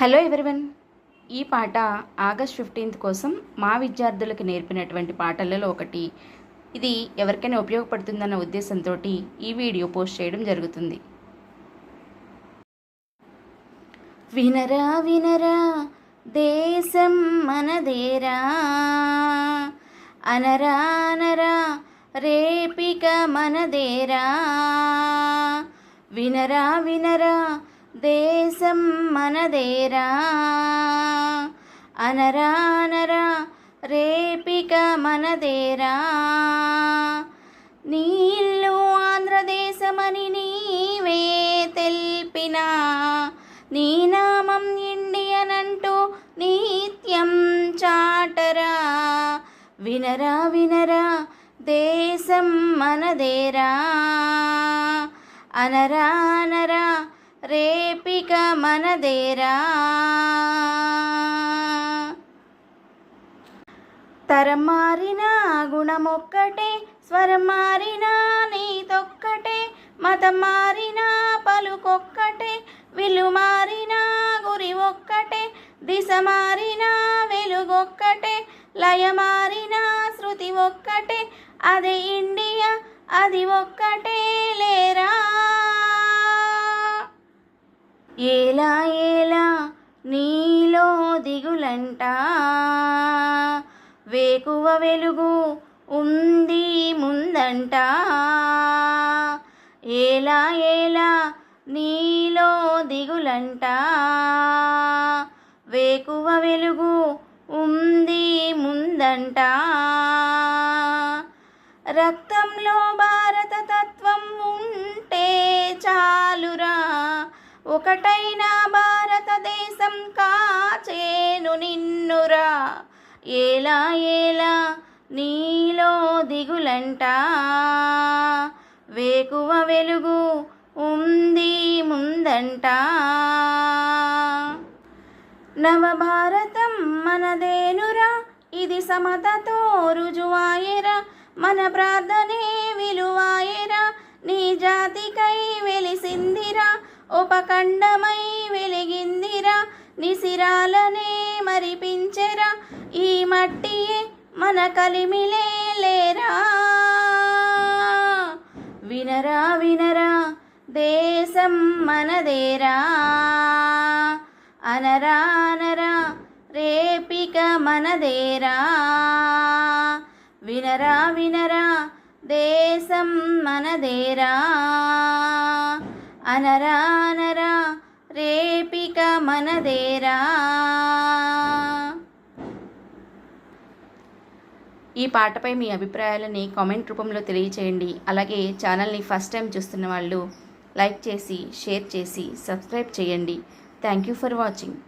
Hello everyone ఈ పాట August fifteenth కోసం మా విద్యార్థులకు నేర్పినటువంటి పాటలలో ఒకటి. ఇది ఎవరికైనా ఉపయోగపడుతుందన్న ఉద్దేశంతో ఈ వీడియో పోస్ట్ చేయడం జరుగుతుంది. వినరా వినరా దేశం మనదేరా. అనరా అనరా రేపిక మనదేరా. వినరా వినరా దేశం మనదేరా. అనరానరా రేపిక మనదేరా. నీళ్ళు ఆంధ్రదేశమని నీవే తెల్పినా. నీ నామం ఇండియన్ అంటూ నిత్యం చాటరా. వినరా వినరా దేశం మనదేరా. అనరా అనరా రేపిక మనదేరా. తరం మారిన గుణమొక్కటే స్వరం మారిన నీతొక్కటే మతం మారిన పలుకొక్కటే విలు మారిన గురి ఒక్కటే దిశ మారిన వెలుగొక్కటే లయ మారిన శృతి ఒక్కటే అదే ఇండియా అది ఒక్కటే లేరా. ఎలా ఏలా నీలో దిగులంట? వేకువ వెలుగు ఉంది ముందంట. ఎలా ఏలా నీలో దిగులంట? వేకువ వెలుగు ఉంది ముందంట. రక్తంలో భారత తత్వం ఉంటే చాలు. ఒకటైన భారతదేశం కాచేను నిన్నురా. ఏలా ఏలా నీలో దిగులంట. వేకువ వెలుగు ఉంది ముందంట. నవభారతం మనదేనురా. ఇది సమతతో రుజువాయరా. మన ప్రార్థనే విలువాయరా. నీ జాతికై వెలిసిందిరా. ఉపఖండమై వెలిగిందిరా నిసిరాలనే మరిపించెరా ఈ మట్టియే మన కలిమిలే లేరా. వినరా వినరా దేశం మనదేరా. అనరా అనరా రేపిక మనదేరా. వినరా వినరా దేశం మనదేరా. అనరా అనరా రేపిక మనదేరా. ఈ పాటపై మీ అభిప్రాయాలని కామెంట్ రూపంలో తెలియచేయండి. అలాగే ఛానల్ని ఫస్ట్ టైం చూస్తున్న వాళ్ళు లైక్ చేసి షేర్ చేసి సబ్స్క్రైబ్ చేయండి. Thank you for watching.